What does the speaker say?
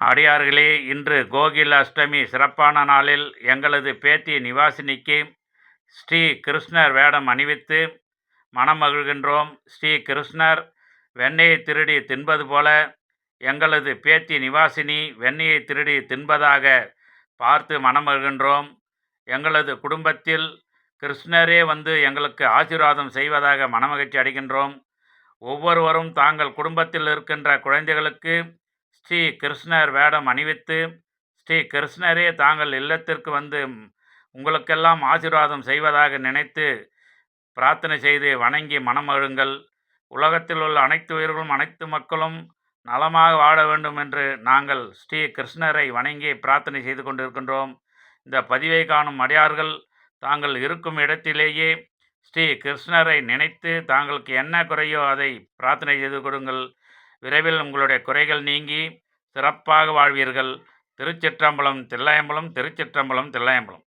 அடியார்களே இன்று கோகில் அஷ்டமி சிறப்பான நாளில் எங்களது பேத்தி நிவாசினிக்கு ஸ்ரீ கிருஷ்ணர் வேடம் அணிவித்து மனமகிழ்கின்றோம் ஸ்ரீ கிருஷ்ணர் வெண்ணெயை திருடி தின்பது போல எங்களது பேத்தி நிவாசினி வெண்ணெயை திருடி தின்பதாக பார்த்து மனமகிழ்கின்றோம் எங்களது குடும்பத்தில் கிருஷ்ணரே வந்து எங்களுக்கு ஆசீர்வாதம் செய்வதாக மனமகிழ்ச்சி அடைகின்றோம். ஒவ்வொருவரும் தாங்கள் குடும்பத்தில் இருக்கின்ற குழந்தைகளுக்கு ஸ்ரீ கிருஷ்ணர் வேடம் அணிவித்து ஸ்ரீ கிருஷ்ணரே தாங்கள் இல்லத்திற்கு வந்து உங்களுக்கெல்லாம் ஆசீர்வாதம் செய்வதாக நினைத்து பிரார்த்தனை செய்து வணங்கி மனமழுங்கள் உலகத்தில் உள்ள அனைத்து உயிர்களும் அனைத்து மக்களும் நலமாக வாழ வேண்டும் என்று நாங்கள் ஸ்ரீ கிருஷ்ணரை வணங்கி பிரார்த்தனை செய்து கொண்டிருக்கின்றோம். இந்த பதிவை காணும் அடியார்கள் தாங்கள் இருக்கும் இடத்திலேயே ஸ்ரீ கிருஷ்ணரை நினைத்து தாங்களுக்கு என்ன குறையோ அதை பிரார்த்தனை செய்து கொடுங்கள். விரைவில் உங்களுடைய குறைகள் நீங்கி சிறப்பாக வாழ்வீர்கள். திருச்சிற்றம்பலம் தில்லையம்பலம் திருச்சிற்றம்பலம் தில்லையம்பலம்.